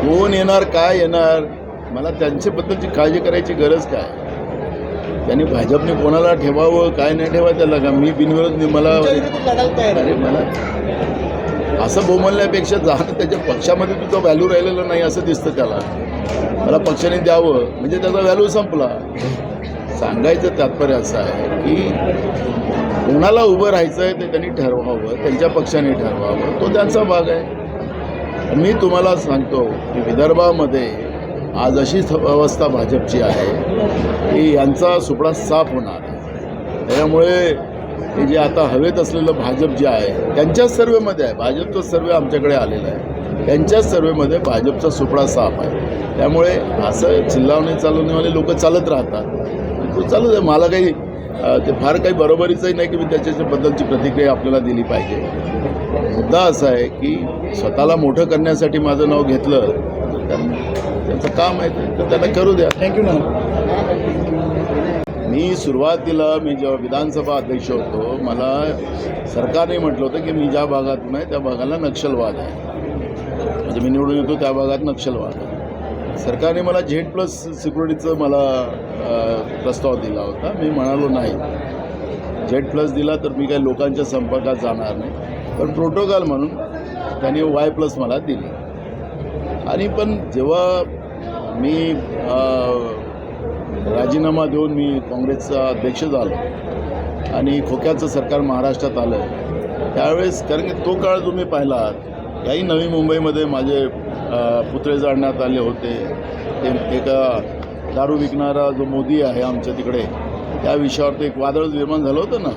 कोण येणार काय येणार मला त्यांच्याबद्दलची काळजी करायची गरज काय? त्यांनी भाजपने कोणाला ठेवावं काय नाही ठेवा त्याला का? मी बिनविरोध मला. अरे मला असं बोमलण्यापेक्षा जाणं त्याच्या पक्षामध्ये तुझा व्हॅल्यू राहिलेला नाही असं दिसतं त्याला. मला पक्षाने द्यावं म्हणजे त्याचा व्हॅल्यू संपला. सांगायचं तात्पर्य असं आहे की कोणाला उभं राहायचं आहे ते त्यांनी ठरवावं त्यांच्या पक्षाने ठरवावं तो त्यांचा भाग आहे. मी तुम्हाला सांगतो की विदर्भामध्ये आज अशीच अवस्था भाजपची आहे की यांचा सुपडा साफ होणार आहे त्याच्यामुळे हे जे आता हवेत असलेलं भाजप जे आहे त्यांच्याच सर्वेमध्ये आहे. भाजपचं सर्वे आमच्याकडे आलेलं आहे. त्यांच्याच सर्वेमध्ये भाजपचा सुपडा साफ आहे. त्यामुळे असं चिल्लावणे चालवणेवाले लोक चालत राहतात. तो चालत आहे मला काही ते फार काही बरोबरीचंही नाही की मी त्याच्याबद्दलची प्रतिक्रिया आपल्याला दिली पाहिजे. मुद्दा असा आहे की स्वतःला मोठं करण्यासाठी माझं नाव घेतलं तर त्यांचं काम आहे तर त्यांना करू द्या. थँक्यू ना मी सुरुवातीला मी जेव्हा विधानसभा अध्यक्ष होतो मला सरकारने म्हटलं होतं की मी ज्या भागातून आहे त्या भागाला नक्षलवाद आहे. म्हणजे मी निवडून येतो त्या भागात नक्षलवाद आहे. सरकारने मला झेड प्लस सिक्युरिटीचं मला प्रस्ताव दिला होता. मी म्हणालो नाही. झेड प्लस दिला तर मी काही लोकांच्या संपर्कात जाणार नाही. पण प्रोटोकॉल म्हणून त्यांनी वाय प्लस मला दिली. आणि पण जेव्हा मी राजीनामा देऊन मी काँग्रेसचा अध्यक्ष झालो आणि खोक्याचं सरकार महाराष्ट्रात आलं त्यावेळेस कारण की तो काळ तुम्ही पाहिलात याही नवी मुंबईमध्ये माझे पुतळे जाळण्यात आले होते. ते एका दारू विकणारा जो मोदी आहे आमच्या तिकडे त्या विषयावर ते एक वादळ निर्माण झालं होतं ना?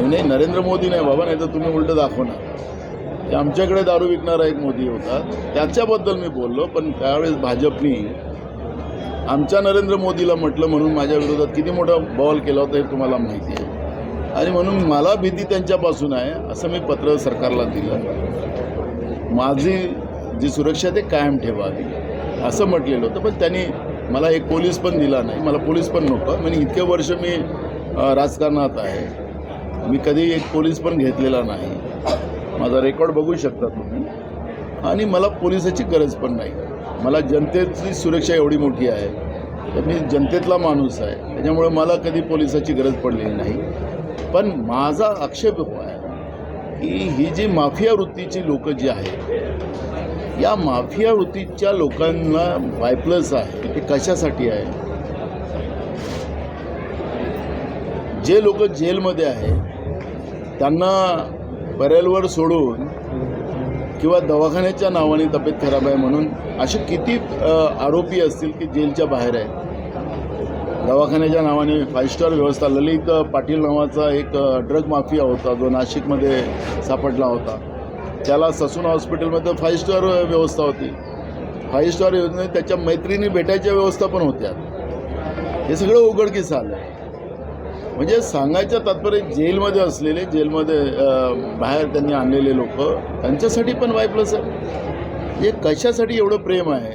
नाही नरेंद्र मोदी नाही बाबा नाही तर तुम्ही उलटं दाखवणार ते आमच्याकडे दारू विकणारा एक मोदी होता. त्याच्याबद्दल मी बोललो पण त्यावेळेस भाजपनी आमच्या नरेंद्र मोदीला म्हटलं म्हणून माझ्या विरोधात किती मोठा बॉल केला होता हे तुम्हाला माहिती आहे. आणि म्हणून मला भीती त्यांच्यापासून आहे असं मी पत्र सरकारला दिलं. माझी जी सुरक्षा ते कायम ठेवावी असं म्हटलेलं होतं पण त्यांनी मला एक पोलीस पण दिला नाही. मला पोलीस पण नको म्हणजे इतके वर्ष मी राजकारणात आहे. मी कधी एक पोलीस पण घेतलेला नाही. माझा रेकॉर्ड बघू शकता तुम्ही. आणि मला पोलिसाची गरज पण नाही. मला जनतेची सुरक्षा एवढी मोठी आहे. तर मी जनतेतला माणूस आहे. त्याच्यामुळे मला कधी पोलिसाची गरज पडलेली नाही. पण माझा आक्षेप आहे की ही जी माफिया वृत्तीची लोकं जी आहेत या माफिया वृत्तीच्या लोकांना वायप्लस आहे. ते कशासाठी आहे? जे लोक जेलमध्ये आहे त्यांना बरेलवर सोडून किंवा दवाखान्याच्या नावाने तब्येत खराब आहे म्हणून असे किती आरोपी असतील की जेलच्या बाहेर आहेत? दवाखान्याच्या नावाने फाईव्ह स्टार व्यवस्था ललित पाटील नावाचा एक ड्रग माफिया होता जो नाशिकमध्ये सापडला होता. त्याला ससून हॉस्पिटलमध्ये फाईव्ह स्टार व्यवस्था होती. फाईव्ह स्टार योजनेत त्याच्या मैत्रिणी भेटायच्या व्यवस्था पण होत्या. हे सगळं उघडकीस आलं. म्हणजे सांगायचं तात्पर्य जेलमध्ये असलेले जेलमध्ये बाहेर त्यांनी आणलेले लोक त्यांच्यासाठी पण वाय प्लस आहे. हे कशासाठी एवढं प्रेम आहे?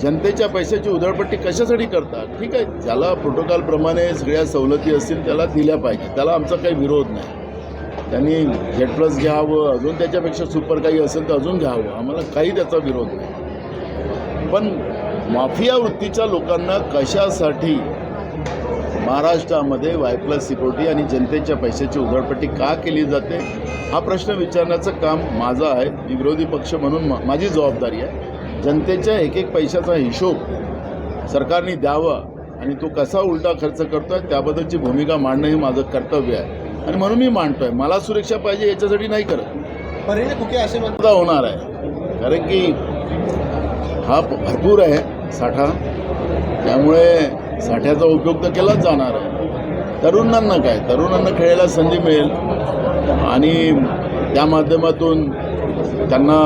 जनतेच्या पैशाची उधळपट्टी कशासाठी करतात? ठीक आहे ज्याला प्रोटोकॉलप्रमाणे सगळ्या सवलती असतील त्याला दिल्या पाहिजे त्याला आमचा काही विरोध नाही. त्यांनी जेड प्लस घ्यावं अजून त्याच्यापेक्षा सुपर काही असेल तर अजून घ्यावं. आम्हाला काही त्याचा विरोध नाही. पण माफिया वृत्तीच्या लोकांना कशासाठी महाराष्ट्रामध्ये वाय प्लस सिक्युरिटी आणि जनतेच्या पैशाची उघडपट्टी का केली जाते? हा प्रश्न विचारण्याचं काम माझं आहे. मी विरोधी पक्ष म्हणून मा- माझी जबाबदारी आहे. जनतेच्या एक एक पैशाचा हिशोब सरकारने द्यावा आणि तो कसा उलटा खर्च करतो आहे त्याबद्दलची भूमिका मांडणं हे माझं कर्तव्य आहे. आणि म्हणून मी मांडतोय. मला सुरक्षा पाहिजे याच्यासाठी नाही करत. फुके असे होणार आहे. कारण की हा भरपूर आहे साठा. त्यामुळे साठ्याचा उपयोग तर केलाच जाणार आहे. तरुणांना काय? तरुणांना खेळायला संधी मिळेल. आणि त्या माध्यमातून त्यांना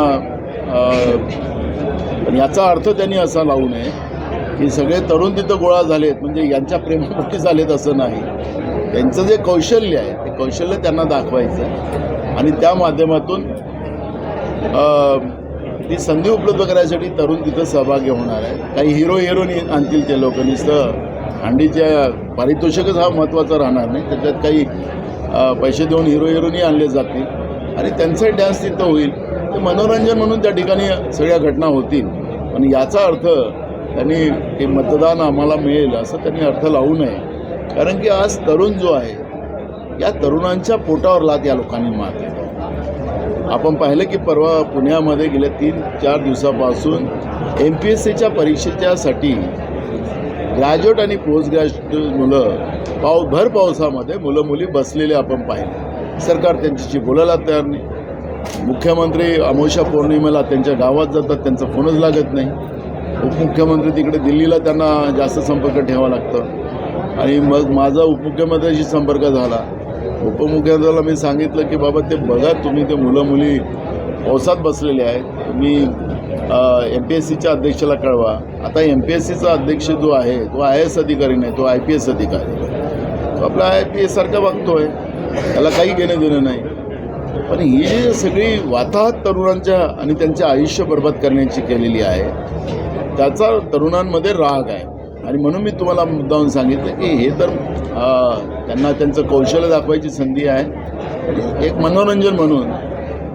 याचा अर्थ त्यांनी असा लावू नये की सगळे तरुण तिथं गोळा झालेत. म्हणजे यांच्या प्रेमापोटी झालेत असं नाही. त्यांचं जे कौशल्य आहे ते कौशल्य त्यांना दाखवायचं आणि त्या माध्यमातून ती संधी उपलब्ध करायसाठी तरुण तिथं सहभागी होणार आहे. काही हिरो हिरोनी आणतील ते लोक. नुसतं हंडीच्या पारितोषिकच हा महत्त्वाचा राहणार नाही. त्याच्यात काही पैसे देऊन हिरो हिरोनी आणले जातील. आणि त्यांचाही डॅन्स तिथं होईल. ते मनोरंजन म्हणून त्या ठिकाणी सगळ्या घटना होतील. पण याचा अर्थ त्यांनी ते मतदान आम्हाला मिळेल असं त्यांनी अर्थ लावू नये. कारण की आज तरुण जो आहे या तरुणांच्या पोटावर लात या लोकांनी मारली आपण पाहिलं की परवा पुण्यामध्ये गेल्या तीन चार दिवसापासून एम पी एस सीच्या परीक्षेच्यासाठी ग्रॅज्युएट आणि पोस्ट ग्रॅज्युएट मुलं पाऊ भर पावसामध्ये मुलं मुली बसलेले आपण पाहिले. सरकार त्यांच्याशी बोलायला तयार नाही. मुख्यमंत्री अमोशा पौर्णिमेला त्यांच्या गावात जातात त्यांचा फोनच लागत नाही. उपमुख्यमंत्री तिकडे दिल्लीला त्यांना जास्त संपर्क ठेवावा लागतं. आणि मग माझा उपमुख्यमंत्र्यांशी संपर्क झाला. उपमुख्यमंत्र्याला मी सांगितलं की बाबा ते बघा तुम्ही ते मुलं मुली पावसात बसलेले आहेत. तुम्ही एम पी एस सीच्या अध्यक्षाला कळवा. आता एम पी एस सीचा अध्यक्ष जो आहे तो आय एस अधिकारी नाही तो आय पी एस अधिकारी. तो आपला आय पी एससारखा वागतोय. त्याला काही घेणं देणं नाही. पण ही जी सगळी वाताहत तरुणांच्या आणि त्यांचे आयुष्य बर्बाद करण्याची केलेली आहे त्याचा तरुणांमध्ये राग आहे. आणि म्हणून मी तुम्हाला मुद्दाहून सांगितलं की हे तर त्यांना त्यांचं कौशल्य दाखवायची संधी आहे एक मनोरंजन म्हणून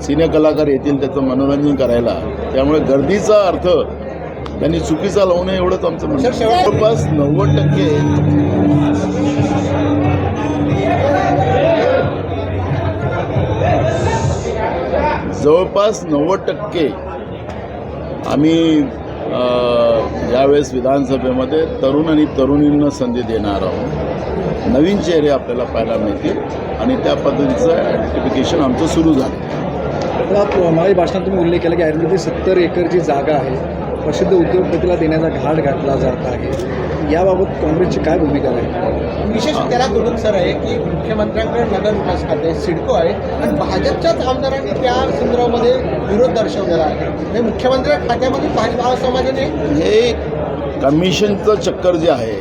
सिने कलाकार येतील त्याचं मनोरंजन करायला त्यामुळे गर्दीचा अर्थ त्यांनी चुकीचा लावू नये एवढंच आमचं म्हणणं आहे. जवळपास नव्वद टक्के जवळपास नव्वद टक्के आम्ही यावेळेस विधानसभेमध्ये तरुण आणि तरुणींना संधी देणार आहोत. नवीन चेहरे आपल्याला पाहायला मिळतील आणि त्या पद्धतीचं आयडेंटिफिकेशन आमचं सुरू झालं. तर मराठी भाषणात तुम्ही उल्लेख केला की आयुर्वेदिक सत्तर एकरची जागा आहे प्रसिद्ध उद्योगपतीला देण्याचा घाट घातला जात आहे. याबाबत काँग्रेसची काय भूमिका आहे? विशेष त्याला सर आहे की मुख्यमंत्र्यांकडे नगर विकास खाते सिडको आहे. आणि भाजपच्याच आमदारांनी त्या संदर्भामध्ये विरोध दर्शवलेला आहे. हे मुख्यमंत्री खात्यामध्ये भाजपा समाजाने हे कमिशनचं चक्कर जे आहे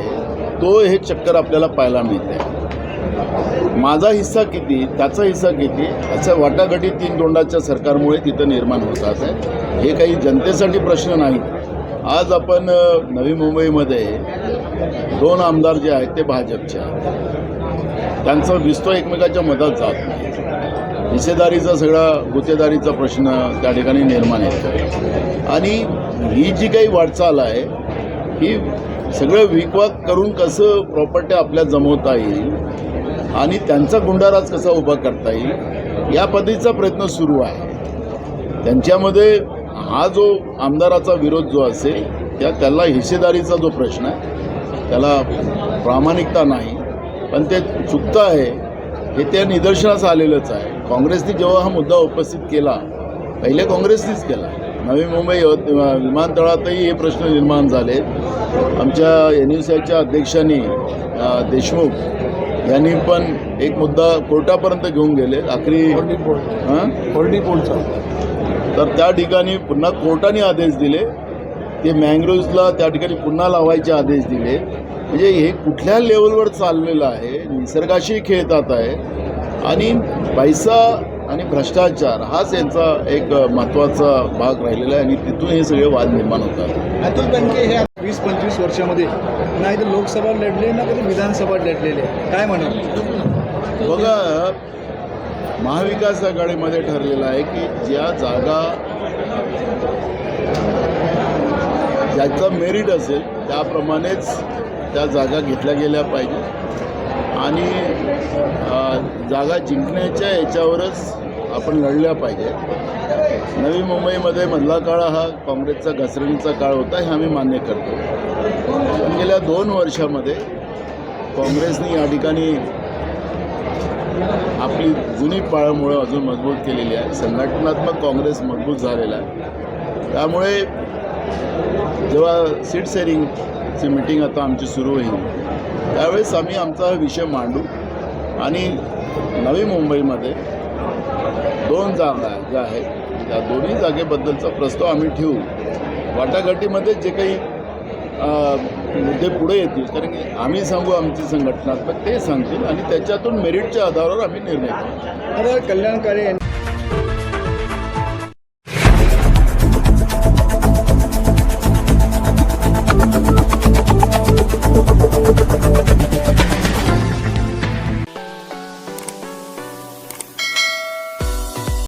तो हे चक्कर आपल्याला पाहायला मिळते माझा हिस्सा किती त्याचा हिस्सा किती असं वाटाघाटी तीन तोंडाच्या सरकारमुळे तिथं निर्माण होतात आहे. हे काही जनतेसाठी प्रश्न नाही. आज आपण नवी मुंबईमध्ये दोन आमदार जे आहेत ते भाजपचे आहेत. त्यांचं विस्तो एकमेकाच्या मधात जात नाही. हिस्सेदारीचा सगळा गुत्तेदारीचा प्रश्न त्या ठिकाणी निर्माण येतो आणि ही जी काही वाटचाल आहे ही सगळं विकवाक करून कसं प्रॉपर्टी आपल्या जमवता येईल आणि त्यांचा गुंडाराज कसा उभा करता येईल या पद्धतीचा प्रयत्न सुरू आहे. त्यांच्यामध्ये हा जो आमदाराचा विरोध जो असेल त्या त्याला हिस्सेदारीचा जो प्रश्न आहे त्याला प्रामाणिकता नाही. पण ते चुकतं आहे हे त्या निदर्शनास आलेलंच आहे. काँग्रेसने जेव्हा हा मुद्दा उपस्थित केला पहिले काँग्रेसनीच केला. नवी मुंबई विमानतळातही हे प्रश्न निर्माण झाले आमच्या एन यू सी आयच्या अध्यक्षांनी देशमुख यांनी पण एक मुद्दा कोर्टापर्यंत घेऊन गेले. आखरी हां? होर्डी पोलचा तर त्या ठिकाणी पुन्हा कोर्टाने आदेश दिले. ते मँग्रोव्जला त्या ठिकाणी पुन्हा लावायचे आदेश दिले. म्हणजे हे कुठल्या लेवलवर चाललेलं आहे? निसर्गाशी खेळतात आहे. आणि पैसा आणि भ्रष्टाचार हाच यांचा एक महत्त्वाचा भाग राहिलेला आहे आणि तिथून हे सगळे वाद निर्माण होतात. अतुल बेनके हे वीस पंचवीस वर्षामध्ये ना इथे लोकसभा लढले ना कधी विधानसभा लढलेले. काय म्हणाल? बघा महाविकास आघाडीमध्ये ठरलेलं आहे की ज्या जागा ज्याचं मेरिट असेल त्याप्रमाणेच त्या जागा घेतल्या गेल्या पाहिजे. आणि जागा जिंकण्याच्या याच्यावरच आपण लढल्या पाहिजे. नवी मुंबईमध्ये मधला काळ हा काँग्रेसचा घसरणीचा काळ होता हे आम्ही मान्य करतो. पण गेल्या दोन वर्षामध्ये काँग्रेसने या ठिकाणी आपली जुनी पाळंमुळं अजून मजबूत केलेली आहे. संघटनात्मक काँग्रेस मजबूत झालेला आहे. त्यामुळे जेव्हा सीट शेअरिंगची मिटिंग आता आमची सुरू होईल त्यावेळेस आम्ही आमचा हा विषय मांडू आणि नवी मुंबईमध्ये दोन जागा ज्या आहेत त्या दोन्ही जागेबद्दलचा प्रस्ताव आम्ही ठेवू. वाटाघाटीमध्ये जे काही मुद्दे पुढे येतील कारण की आम्ही सांगू आमची संघटनात्मक ते सांगतील आणि त्याच्यातून मेरिटच्या आधारावर आम्ही निर्णय घेऊ. कल्याणकारी यांनी